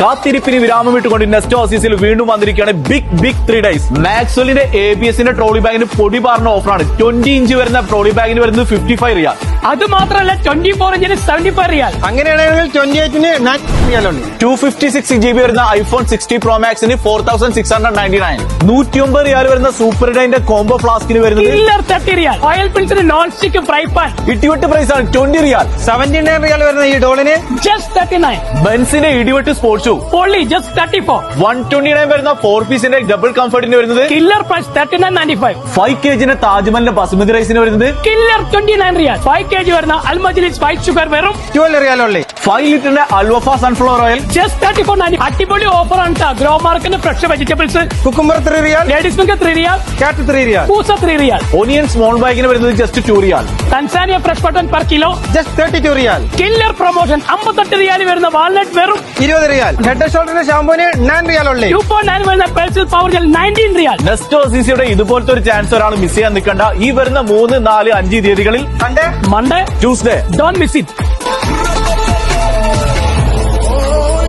കാത്തിരിപ്പിന് വിരാമം വിട്ടുകൊണ്ട് നെസ്റ്റ് ഓസീസിൽ വീണ്ടും വന്നിരിക്കുകയാണ് ബിഗ് ബിഗ് ത്രീ ഡേയ്സ് മാക്സ്വലിന്റെ എ ബി എസിന്റെ ട്രോളി ബാഗിന് പൊടി പാർന്ന ഓഫറാണ് ട്വന്റി ഇഞ്ച് വരുന്ന ട്രോളി ബാഗിന് വരുന്നത് ഫിഫ്റ്റി ഫൈവ് റിയാൽ അത് മാത്രമല്ല ട്വന്റി ഫോർ ഇഞ്ചിന് സെവന്റി ഫൈവ് റിയാൽ അങ്ങനെയാണെങ്കിൽ ട്വന്റി എയ്റ്റിന് റിയാലുണ്ട് two fifty six G B വരുന്ന iPhone sixty pro മാക്സിന് four thousand six hundred ninety nine നൂറ്റി ഒമ്പത് റിയാൽ വരുന്ന സൂപ്പർ ഡൈന്റെ കോംബോ ഫ്ലാസ്കിന് വരുന്നത് തേർട്ടി റിയാൽ ഓയിൽ പിൽസിന് നോൺ സ്റ്റിക്ക് ഫ്രൈ പാൻ ഇട്ടിവെട്ട് പ്രൈസ് ആണ്. Twenty riyal seventy nine riyal വരുന്ന ഈ ഡോളിന് ജസ്റ്റ് തേർട്ടി നയൻ ബെൻസിന്റെ ഇടിവെട്ട് sports shoe only just thirty four one twenty nine വരുന്ന ഫോർ പീസിന്റെ ഡബിൾ കംഫർട്ടിന് വരുന്നത്? Killer price thirty nine ninety five five K ജിന്റെ താജ്മഹലിന്റെ ബസുമതി റൈസിന് വരുന്നത്? Killer twenty nine riyal five K G വരുന്ന അൽമജിലിസ് വൈറ്റ് ഷുഗർ വെറും ട്വൽവ് റിയാലുള്ളി ഫൈവ് ലിറ്ററിന്റെ അൽവഫ sunflower oil just thirty four അടിപൊളി ഓഫർ ആണ്. ഗ്രോ മാർക്കിന്റെ fresh vegetables cucumber three riyal ലേഡീസിനൊക്കെ three riyal കാറ്റ് ത്രീ റിയാൽ പൂസ ത്രീ റിയാൽ ഒനിയൻ സ്മോൾ ബാഗിന് വരുന്നത് just two riyal Tanzania fresh button per kilo just thirty two riyal killer promotion അമ്പത്തെട്ട് riyal വരുന്ന walnut വെറും ഇരുപത് റിയാൽ ഹെഡ് ആൻഡ് ഷോൾഡറിന്റെ ഷാമ്പൂന് നയൻ റിയാലുള്ളി ടു പോയിന്റ് നയൻ വരുന്ന power gel nineteen riyal Nesto സിസിയുടെ ഇതുപോലത്തെ ഒരു ചാൻസ് ഒരാൾ മിസ് ചെയ്യാൻ നിൽക്കണ്ട. ഈ വരുന്ന മൂന്ന് നാല് അഞ്ച് തീയതികളിൽ Sunday Monday Tuesday don't miss it